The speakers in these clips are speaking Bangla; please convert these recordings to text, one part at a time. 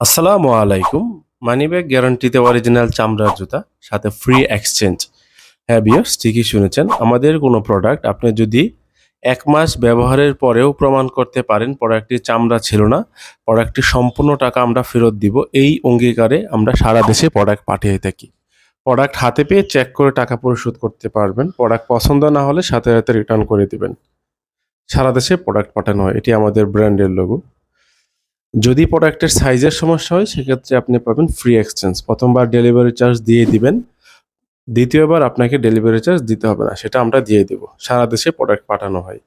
আসসালামু আলাইকুম। মানিব্যাগ গ্যারান্টিতে অরিজিনাল চামড়ার জুতা, সাথে ফ্রি এক্সচেঞ্জ হ্যাঁ বিয়ার্স ঠিকই শুনেছেন, আমাদের কোনো প্রোডাক্ট আপনি যদি এক মাস ব্যবহারের পরেও প্রমাণ করতে পারেন প্রোডাক্টটি চামড়া ছিল না প্রোডাক্টটি সম্পূর্ণ টাকা আমরা ফেরত দিব, এই অঙ্গীকারে আমরা সারা দেশে প্রোডাক্ট পাঠিয়ে থাকি। প্রোডাক্ট হাতে পেয়ে চেক করে টাকা পরিশোধ করতে পারবেন প্রোডাক্ট পছন্দ না হলে সাথে সাথে রিটার্ন করে দেবেন। সারা দেশে প্রোডাক্ট পাঠানো হয়, এটি আমাদের ব্র্যান্ডের লোগো যদি প্রোডাক্টের সাইজের সমস্যা হয়, সেক্ষেত্রে আপনি পাবেন ফ্রি এক্সচেঞ্জ প্রথমবার ডেলিভারি চার্জ দিয়ে দিবেন, দ্বিতীয়বার আপনাকে ডেলিভারি চার্জ দিতে হবে না, সেটা আমরা দিয়ে দেব। সারা দেশে প্রোডাক্ট পাঠানো হয়।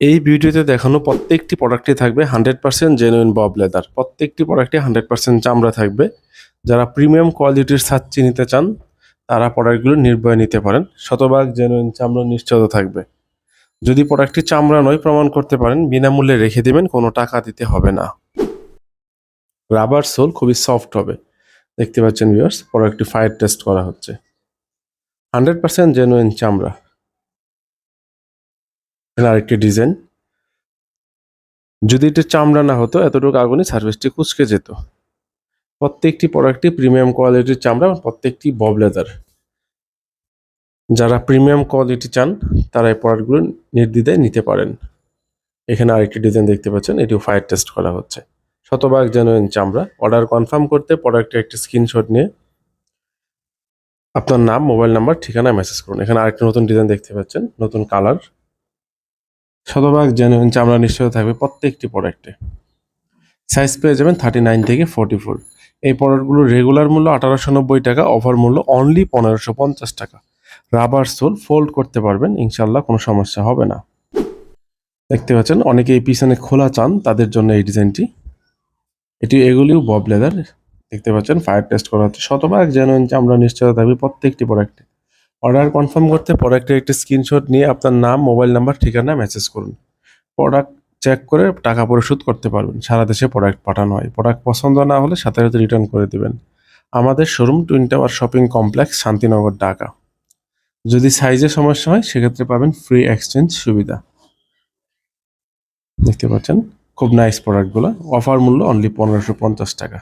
এই ভিডিওতে দেখানো প্রত্যেকটি প্রোডাক্টই থাকবে hundred percent genuine Bob leather প্রত্যেকটি প্রোডাক্টে হান্ড্রেড পার্সেন্ট চামড়া থাকবে। যারা প্রিমিয়াম কোয়ালিটির ছাচ্ছি নিতে চান, তারা প্রোডাক্টগুলো নির্ভয় নিতে পারেন। শতভাগ জেনুইন চামড়া নিশ্চিত থাকবে। যদি প্রোডাক্টটি চামড়া নয়, প্রমাণ করতে পারেন, বিনামূল্যে রেখে দেবেন, কোনো টাকা দিতে হবে না। রাবার সোল খুবই সফট হবে। দেখতে পাচ্ছেন ভিউয়ার্স প্রোডাক্টটি ফায়ার টেস্ট করা হচ্ছে। হান্ড্রেড পার্সেন্ট জেনুইন চামড়া। আরেকটি ডিজাইন যদি এটা চামড়া না হতো, এতটুকু আগুনে সার্ভিসটি কুচকে যেত। প্রত্যেকটি প্রোডাক্টটি প্রিমিয়াম কোয়ালিটির চামড়া প্রত্যেকটি বব লেদার যারা প্রিমিয়াম কোয়ালিটি চান, তারা এই প্রোডাক্টগুলো নির্দ্বিধায় নিতে পারেন। এখানে আরেকটি ডিজাইন দেখতে পাচ্ছেন, এটিও ফায়ার টেস্ট করা হচ্ছে। শতভাগ জেনুইন চামড়া অর্ডার কনফার্ম করতে প্রোডাক্টের একটি স্ক্রিনশট নিয়ে আপনার নাম মোবাইল নাম্বার ঠিকানা মেসেজ করুন। এখানে আরেকটি নতুন ডিজাইন দেখতে পাচ্ছেন, নতুন কালার শতভাগ জেনুইন চামড়া নিশ্চয় থাকবে প্রত্যেকটি প্রোডাক্টে সাইজ পেয়ে যাবেন থার্টি নাইন থেকে ফোর্টি ফোর এই প্রোডাক্টগুলোর রেগুলার মূল্য আঠারোশো নব্বই টাকা অফার মূল্য অনলি পনেরোশো পঞ্চাশ টাকা। রাবার সোল ফোল্ড করতে পারবেন ইনশাল্লাহ কোনো সমস্যা হবে না। দেখতে পাচ্ছেন অনেকে এই পিছনে খোলা চান তাদের জন্য এই ডিজাইনটি। এটি এগুলিও বব লেদার, দেখতে পাচ্ছেন, ফায়ার টেস্ট করা হচ্ছে। শতভাগ জেনুইন আমরা নিশ্চয়তা থাকবে প্রত্যেকটি প্রোডাক্টে অর্ডার কনফার্ম করতে প্রোডাক্টের একটি স্ক্রিনশট নিয়ে আপনার নাম মোবাইল নাম্বার ঠিকানা মেসেজ করুন। প্রোডাক্ট চেক করে টাকা পরিশোধ করতে পারবেন। সারা দেশে প্রোডাক্ট পাঠানো হয়। প্রোডাক্ট পছন্দ না হলে সাথে সাথে রিটার্ন করে দেবেন। আমাদের showroom twin tower shopping complex Shantinagar, Dhaka. যদি সাইজে সমস্যা হয়, সেক্ষেত্রে পাবেন ফ্রি এক্সচেঞ্জ সুবিধা। দেখতে পাচ্ছেন? খুব নাইস প্রোডাক্টগুলো অফার মূল্য অনলি পনেরোশো পঞ্চাশ টাকা।